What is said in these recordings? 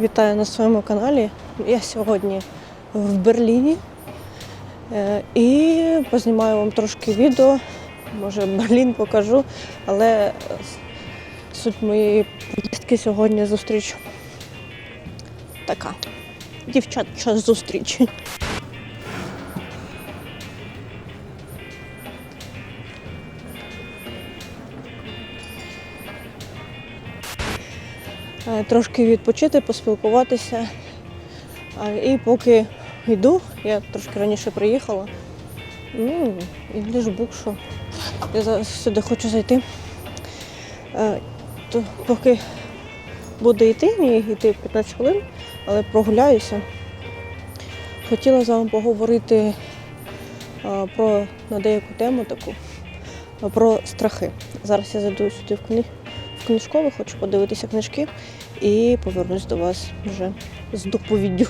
Вітаю на своєму каналі. Я сьогодні в Берліні е, і познімаю вам трошки відео. Може, Берлін покажу, але суть моєї поїздки сьогодні зустріч така. Дівчат час зустрічі. Трошки відпочити, поспілкуватися. І поки йду, я трошки раніше приїхала. Ну, і бук, що я зараз сюди хочу зайти. Е, То поки буду йти, мені йти 15 хвилин, але прогуляюся. Хотіла з вами поговорити про на деяку тему таку, про страхи. Зараз я зайду сюди в книжкову, хочу подивитися книжки і повернусь до вас вже з доповіддю.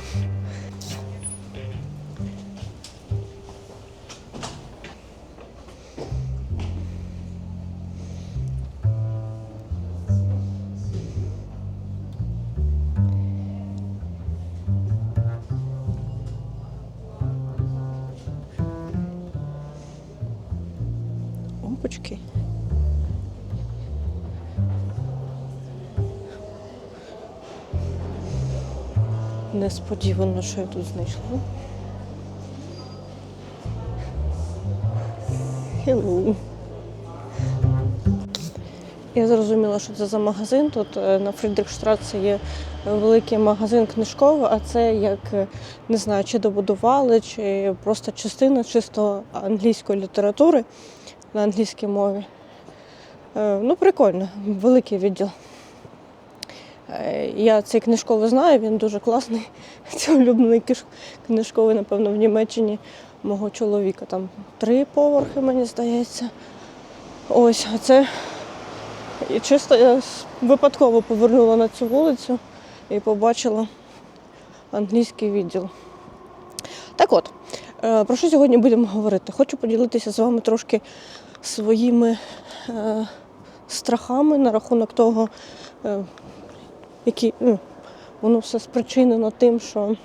Несподівано, що я тут знайшла. Hello. Я зрозуміла, що це за магазин. Тут е, на Фрідрихштраці є великий магазин книжковий, а це як е, не знаю, чи добудували, чи просто частина чисто англійської літератури на англійській мові. Е, Ну, прикольно, великий відділ. Е, Я цей книжковий знаю, він дуже класний. Це улюблений книжковий, напевно, в Німеччині мого чоловіка. Там три поверхи, мені здається. Ось, а це і чисто я випадково повернула на цю вулицю і побачила англійський відділ. Так от, е, про що сьогодні будемо говорити? Хочу поділитися з вами трошки своїми е, страхами на рахунок того, які ну, воно все спричинено тим, що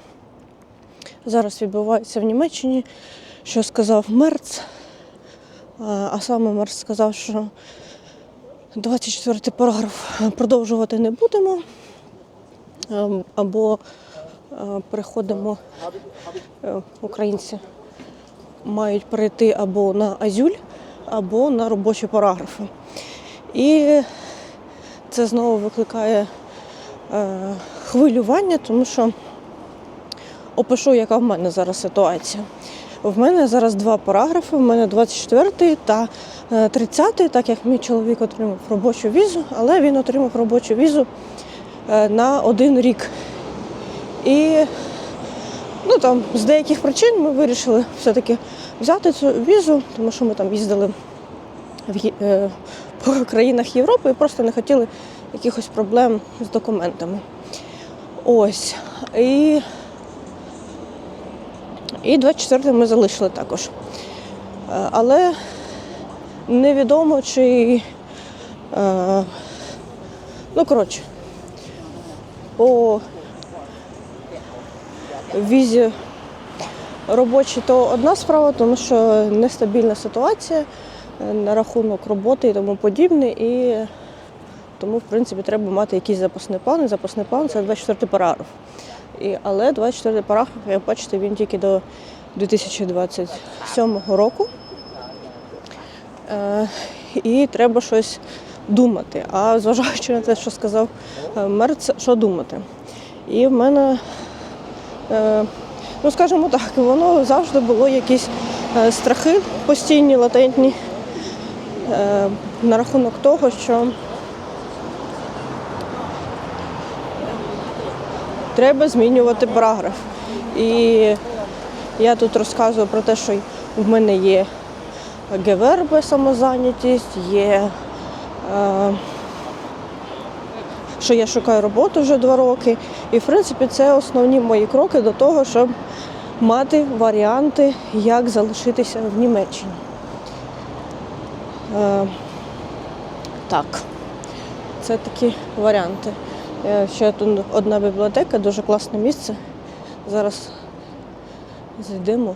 зараз відбувається в Німеччині, що сказав Мерц. А саме Мерц сказав, що 24 параграф продовжувати не будемо. Ем, Або е, переходимо, е, українці мають перейти або на азюль, або на робочі параграфи. І це знову викликає хвилювання, тому що опишу, яка в мене зараз ситуація. В мене зараз два параграфи, в мене 24 та е, 30, так як мій чоловік отримав робочу візу, але він отримав робочу візу е, на один рік. І ну, там, з деяких причин ми вирішили все-таки взяти цю візу, тому що ми там їздили в, е, по країнах Європи і просто не хотіли якихось проблем з документами. Ось. І, і 24 ми залишили також. Е, Але невідомо, чи. е, Ну, коротше, по візі робочій то одна справа, тому що нестабільна ситуація е, на рахунок роботи і тому подібне. І тому, в принципі, треба мати якийсь запасний план. І запасний план це 24 параграф. І, але 24 параграф, як бачите, він тільки до 2027 року. Е, і треба щось думати. А зважаючи на те, що сказав е, Мерц, що думати. І в мене, е, ну скажімо так, воно завжди було якісь е, страхи постійні, латентні е, на рахунок того, що треба змінювати параграф. І я тут розказую про те, що в мене є ГВРБ самозайнятість, є, е, що я шукаю роботу вже два роки. І, в принципі, це основні мої кроки до того, щоб мати варіанти, як залишитися в Німеччині. Е, так, це такі варіанти. Е, Ще тут одна бібліотека, дуже класне місце. Зараз зайдемо.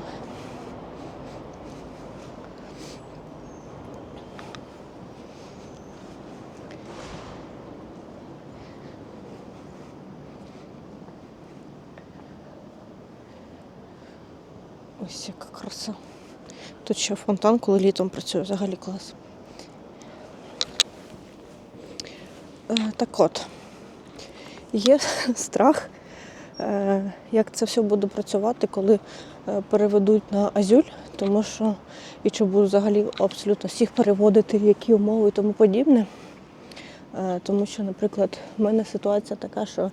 Ось яка краса. Тут ще фонтан, коли літом працює, взагалі клас. Е, Так от, є страх, е, як це все буде працювати, коли е, переведуть на Азюль, тому що і чи будуть взагалі абсолютно всіх переводити, які умови і тому подібне. Е, Тому що, наприклад, в мене ситуація така, що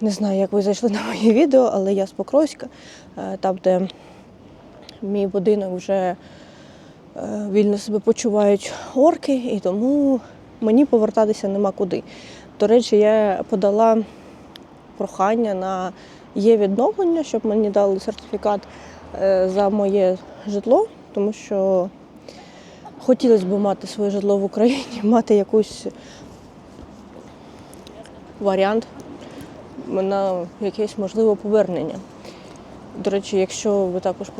не знаю, як ви зайшли на моє відео, але я з Покровська, там, де мій будинок вже вільно себе почувають орки, і тому мені повертатися нема куди. До речі, я подала прохання на є відновлення, щоб мені дали сертифікат е, за моє житло, тому що хотілося б мати своє житло в Україні, мати якийсь варіант на якесь можливе повернення. До речі, якщо ви також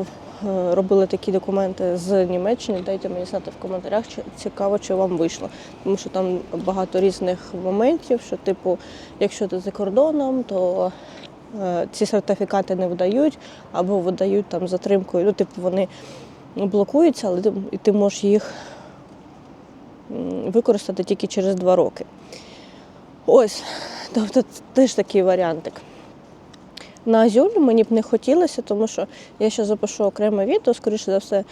робили такі документи з Німеччини, дайте мені знати в коментарях, чи цікаво, чи вам вийшло. Тому що там багато різних моментів, що, типу, якщо ти за кордоном, то е, ці сертифікати не видають або видають там затримкою. Ну, типу, вони блокуються, але ти, і ти можеш їх використати тільки через два роки. Ось, тобто це теж такий варіантик. На Азюль мені б не хотілося, тому що я ще запишу окреме відео, скоріше за все,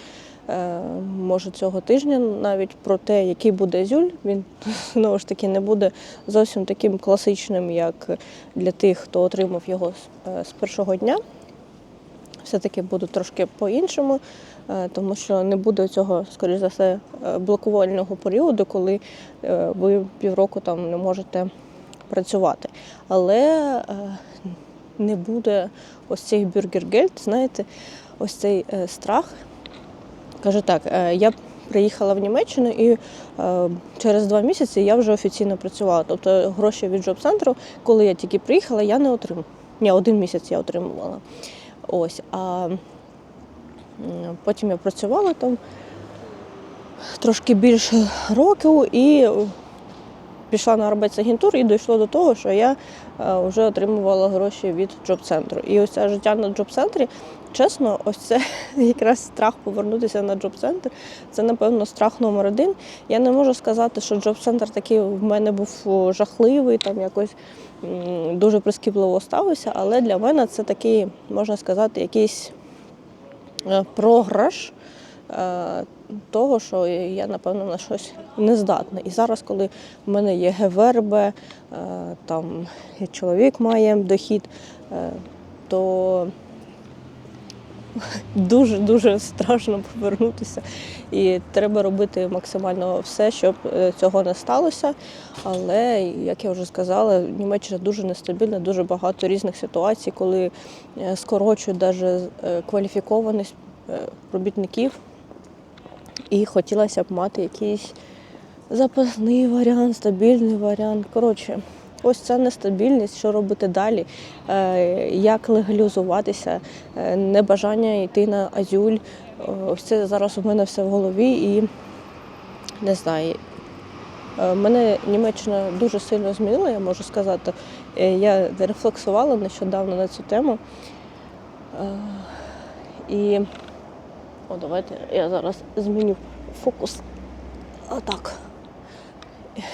е, може цього тижня навіть про те, який буде Азюль. Він знову ж таки не буде зовсім таким класичним, як для тих, хто отримав його з, е, першого дня. Все-таки буде трошки по-іншому, е, тому що не буде цього, скоріш за все, блокувального періоду, коли ви півроку там не можете працювати. Але не буде ось цих бюргергельд, знаєте, ось цей е, страх. Кажу так, е, я приїхала в Німеччину і е, через два місяці я вже офіційно працювала. Тобто гроші від джоб-центру, коли я тільки приїхала, я не отримала. Ні, один місяць я отримувала. Ось. А потім я працювала там трошки більше років і пішла на арбецагентур і дійшло до того, що я вже отримувала гроші від джоб-центру. І ось це життя на джоб-центрі, чесно, ось це якраз страх повернутися на джоб-центр. Це, напевно, страх номер один. Я не можу сказати, що джоб-центр такий в мене був жахливий, там якось дуже прискіпливо ставився, але для мене це такий, можна сказати, якийсь е, програш е, того, що я, напевно, на щось не здатна. І зараз, коли в мене є ГВРБ, е, там чоловік має дохід, е, то дуже-дуже страшно повернутися. І треба робити максимально все, щоб е, цього не сталося. Але, як я вже сказала, Німеччина дуже нестабільна, дуже багато різних ситуацій, коли е, скорочують навіть кваліфікованість е, робітників. І хотілося б мати якийсь запасний варіант, стабільний варіант. Коротше, ось ця нестабільність, що робити далі, е, як легалізуватися, е, небажання йти на азюль. Ось це зараз у мене все в голові і не знаю. е, Мене Німеччина дуже сильно змінила, я можу сказати. Я рефлексувала нещодавно на цю тему. І о, давайте я зараз зміню фокус. Отак.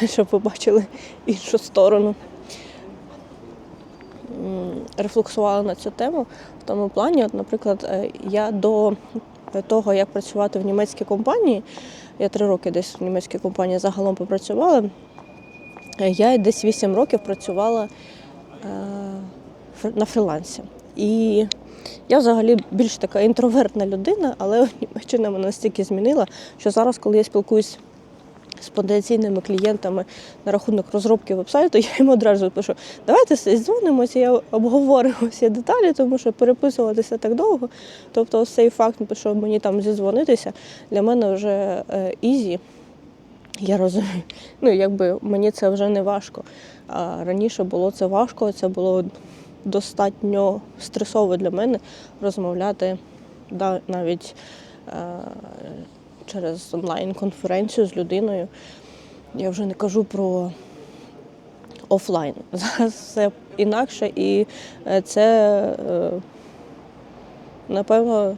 Щоб ви бачили іншу сторону. Рефлексувала на цю тему в тому плані, от, наприклад, е, я до того, як працювати в німецькій компанії, я три роки десь в німецькій компанії загалом попрацювала. е, Я десь 8 років працювала е, на фрілансі. І я взагалі більш така інтровертна людина, але Німеччина мене настільки змінила, що зараз, коли я спілкуюсь з потенційними клієнтами на рахунок розробки вебсайту, я їм одразу пишу, давайте дзвонимося, я обговоримо всі деталі, тому що переписуватися так довго. Тобто ось цей факт, що мені там зізвонитися, для мене вже е, ізі. Я розумію. Ну, якби мені це вже не важко. А раніше було це важко, це було достатньо стресово для мене розмовляти навіть е, через онлайн-конференцію з людиною. Я вже не кажу про офлайн. Зараз все інакше, і е, це, е, напевно,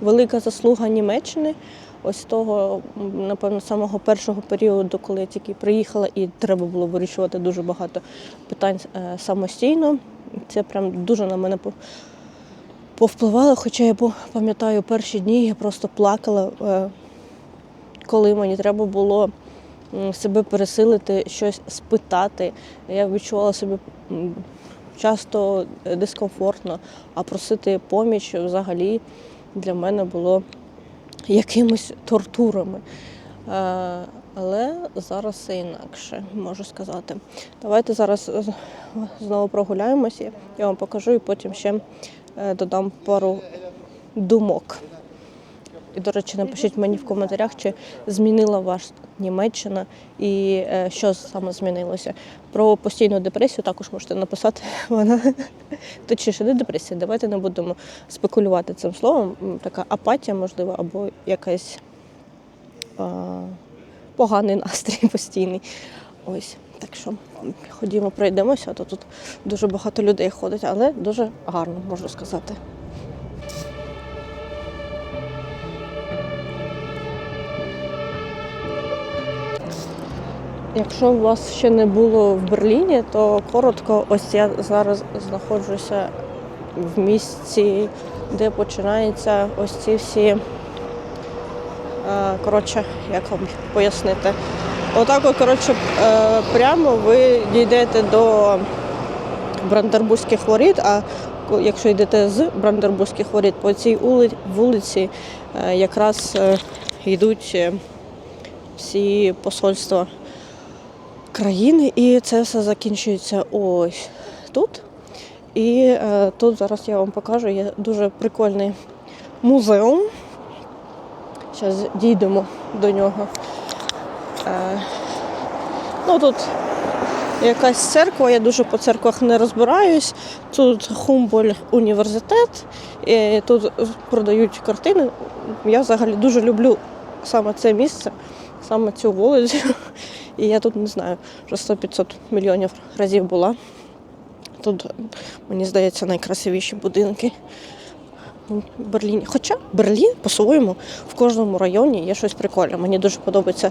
велика заслуга Німеччини. Ось того, напевно, самого першого періоду, коли я тільки приїхала, і треба було вирішувати дуже багато питань самостійно. Це прям дуже на мене повпливало. Хоча я пам'ятаю перші дні, я просто плакала, е, коли мені треба було себе пересилити, щось спитати. Я відчувала себе часто дискомфортно, а просити поміч взагалі для мене було якимись тортурами. Але зараз все інакше, можу сказати. Давайте зараз знову прогуляємося, я вам покажу і потім ще е, додам пару думок. І, до речі, напишіть мені в коментарях, чи змінила вас Німеччина і е, що саме змінилося. Про постійну депресію також можете написати. Вона точніше, не депресія. Давайте не будемо спекулювати цим словом. Така апатія, можливо, або якась а, поганий настрій постійний. Ось. Так що ходімо, пройдемося, то тут дуже багато людей ходить, але дуже гарно, можу сказати. Якщо у вас ще не було в Берліні, то коротко, ось я зараз знаходжуся в місці, де починаються ось ці всі. Е, Коротше, як вам пояснити? Отак, от, коротше, е, прямо ви дійдете до Брандербурзьких воріт, а якщо йдете з Брандербурзьких воріт, по цій вулиці е, якраз йдуть всі посольства країни, і це все закінчується ось тут. І тут зараз я вам покажу, є дуже прикольний музеум. Зараз дійдемо до нього. Е, ну тут якась церква, я дуже по церквах не розбираюсь. Тут Хумболь університет, і тут продають картини. Я взагалі дуже люблю саме це місце, саме цю вулицю. І я тут не знаю, вже 100-500 мільйонів разів була. Тут, мені здається, найкрасивіші будинки Берліні. Хоча Берлін по-своєму в кожному районі є щось прикольне. Мені дуже подобається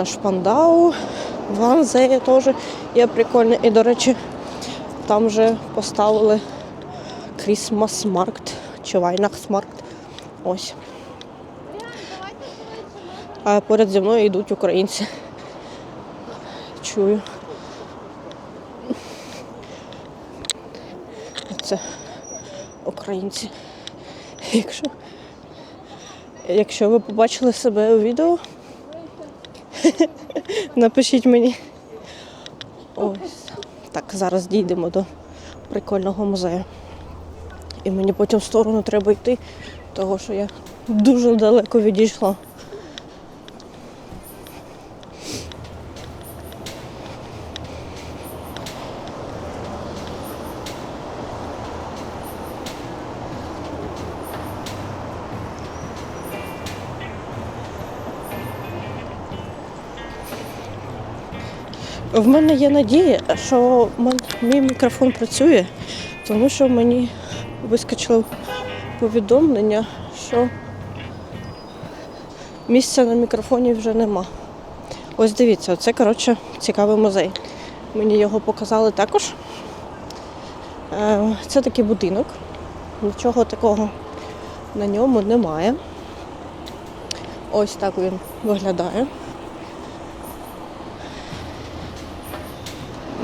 е, Шпандау, Ванзе теж є прикольне. І, до речі, там вже поставили Крісмас Маркт чи Вайнахсмаркт. Ось. А поряд зі мною йдуть українці. Чую. Це українці. Якщо, якщо ви побачили себе у відео, напишіть мені. Ось. Так, зараз дійдемо до прикольного музею. І мені потім в сторону треба йти, тому що я дуже далеко відійшла. В мене є надія, що мій мікрофон працює, тому що мені вискочило повідомлення, що місця на мікрофоні вже нема. Ось дивіться, це коротше цікавий музей. Мені його показали також. Е, Це такий будинок. Нічого такого на ньому немає. Ось так він виглядає.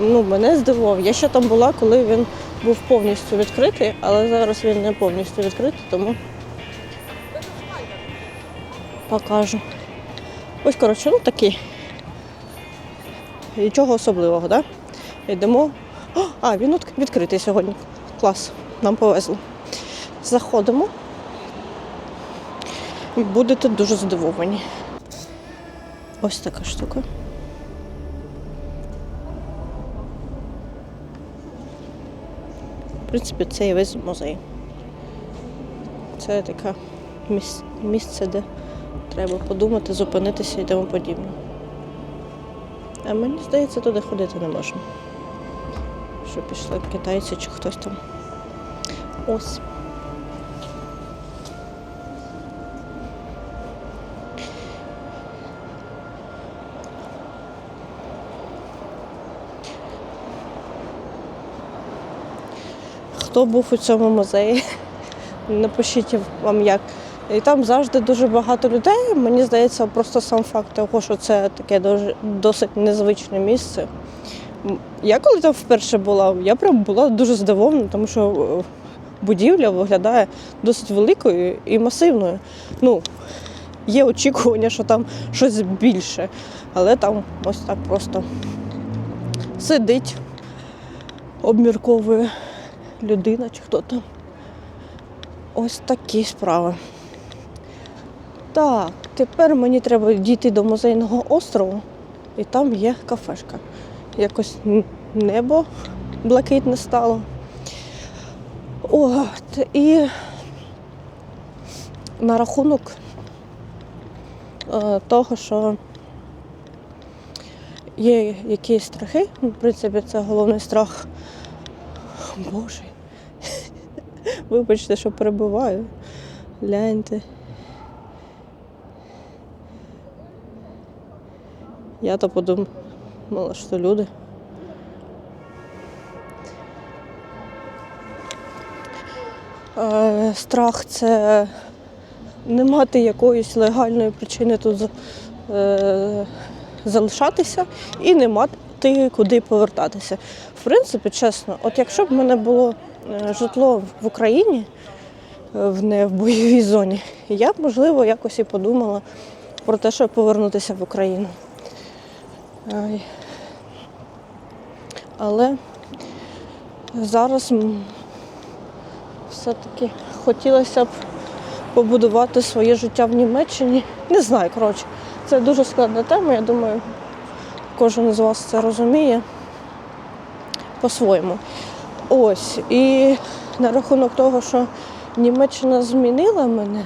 Ну, мене здивував. Я ще там була, коли він був повністю відкритий, але зараз він не повністю відкритий, тому покажу. Ось, коротше, ну такий. Нічого особливого, так? Да? Йдемо. О, а, він відкритий сьогодні. Клас, нам повезло. Заходимо. Будете дуже здивовані. Ось така штука. В принципі, це і весь музей. Це таке місце, де треба подумати, зупинитися і тому подібне. А мені здається, туди ходити не можна. Що пішли китайці чи хтось там. Ось. Хто був у цьому музеї? Напишіть вам як. І там завжди дуже багато людей. Мені здається, просто сам факт того, що це таке досить незвичне місце. Я коли там вперше була, я прям була дуже здивована, тому що е, будівля виглядає досить великою і масивною. Ну, є очікування, що там щось більше, але там ось так просто сидить, обмірковує людина чи хто там. Ось такі справи. Так, тепер мені треба дійти до музейного острову, і там є кафешка. Якось небо блакитне стало. От, і на рахунок е, того, що є якісь страхи, в принципі, це головний страх. Боже. Вибачте, що перебуваю. Гляньте. Я то подумала, що люди. Е, страх це не мати якоїсь легальної причини тут е, залишатися і не мати куди повертатися. В принципі, чесно, от якщо б мене було житло в Україні, е, в не в бойовій зоні, я б, можливо, якось і подумала про те, щоб повернутися в Україну. Але зараз все-таки хотілося б побудувати своє життя в Німеччині. Не знаю, коротше, це дуже складна тема, я думаю, кожен з вас це розуміє по-своєму. Ось. І на рахунок того, що Німеччина змінила мене,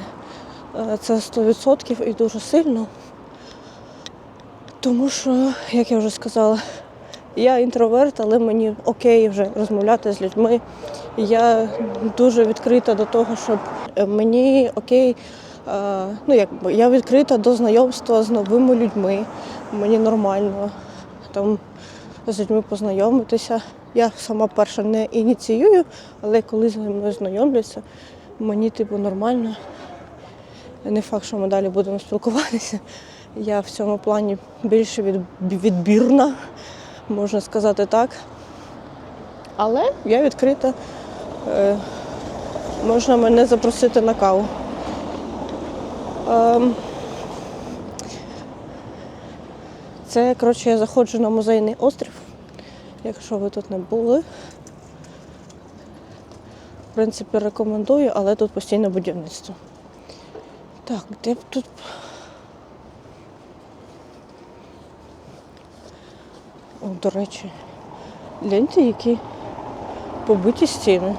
е, це 100% і дуже сильно. Тому що, як я вже сказала, я інтроверт, але мені окей вже розмовляти з людьми. Я дуже відкрита до того, щоб е, мені окей, е, ну якби я відкрита до знайомства з новими людьми. Мені нормально там з людьми познайомитися. Я сама перша не ініціюю, але коли з ними знайомляться, мені типу нормально. Не факт, що ми далі будемо спілкуватися. Я в цьому плані більше від, відбірна, можна сказати так. Але я відкрита. Е, можна мене запросити на каву. Ем, це, коротше, я заходжу на музейний острів, якщо ви тут не були. В принципі, рекомендую, але тут постійне будівництво. Так, де б тут. О, до речі, гляньте, які побиті стіни.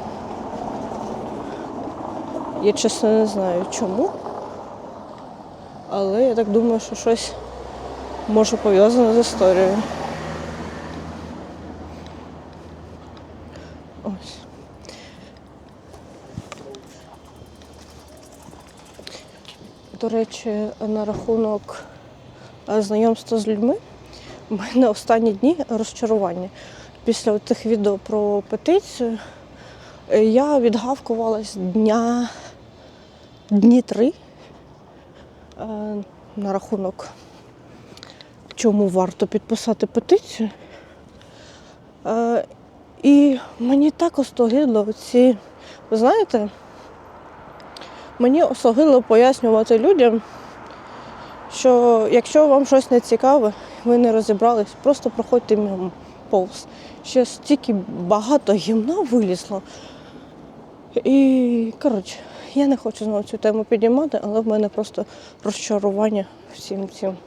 Я чесно не знаю чому. Але я так думаю, що щось може пов'язане з історією. До речі, на рахунок е, знайомства з людьми, у мене останні дні розчарування. Після тих відео про петицію е, я відгавкувалась дня дні три е, на рахунок, чому варто підписати петицію. І мені так остогидло ці, ви знаєте, мені осогило пояснювати людям, що якщо вам щось не цікаве, ви не розібрались, просто проходьте мимо повз. Ще стільки багато гімна вилізло. І, коротше, я не хочу знову цю тему підіймати, але в мене просто розчарування всім цим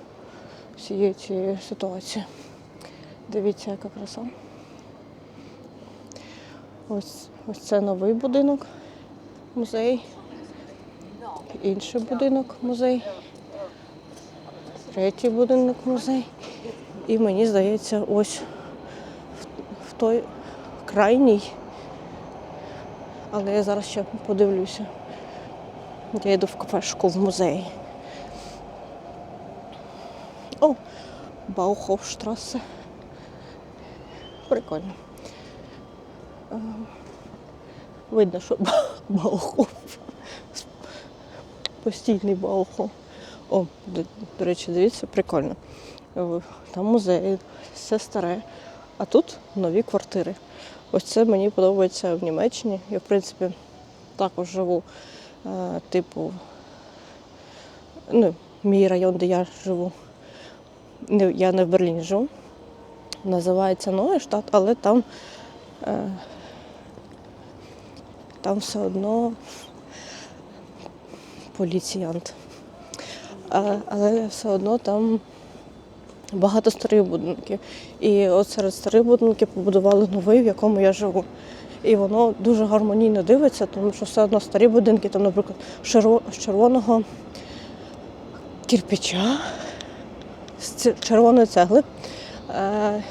всієї цієї ситуації. Дивіться, яка краса. Ось, ось це новий будинок, музей. Інший будинок музей. Третій будинок музей. І мені здається, ось в, той крайній. Але я зараз ще подивлюся. Я йду в кафешку в музей. О, Баухофштрасе. Прикольно. Е, Видно, що Ба- Баухоф. Постійний Баухоф. О, до, до речі, дивіться, прикольно. Е, Там музей, все старе. А тут нові квартири. Ось це мені подобається в Німеччині. Я, в принципі, також живу, е, типу, ну, мій район, де я живу. Не, я не в Берліні живу. Називається Ноєштат, але там, е, там все одно поліціянт. Але все одно там багато старих будинків. І от серед старих будинків побудували новий, в якому я живу. І воно дуже гармонійно дивиться, тому що все одно старі будинки, там, наприклад, з червоного кирпича, з червоної цегли. Е,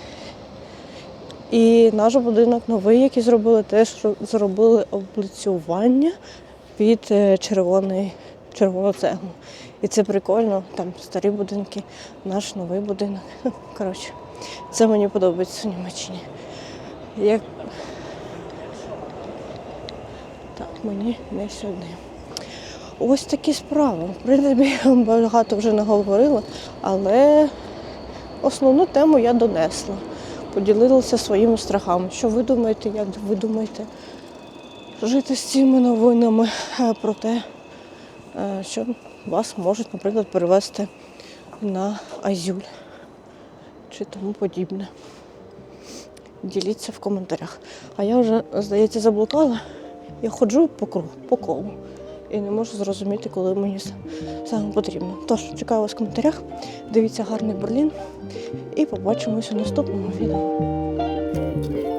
І наш будинок новий, який зробили, теж зробили облицювання під е, червоний, червону цеглу. І це прикольно, там старі будинки, наш новий будинок. Коротше, це мені подобається в Німеччині. Як... Так, мені не сюди. Ось такі справи. В принципі, багато вже не говорила, але основну тему я донесла. Поділилася своїми страхами. Що ви думаєте, як ви думаєте жити з цими новинами е, про те, що вас можуть, наприклад, перевести на Азюль чи тому подібне. Діліться в коментарях. А я вже, здається, заблукала. Я ходжу по кругу, по колу. І не можу зрозуміти, коли мені саме потрібно. Тож, чекаю вас в коментарях. Дивіться гарний Берлін. І побачимося в наступному відео.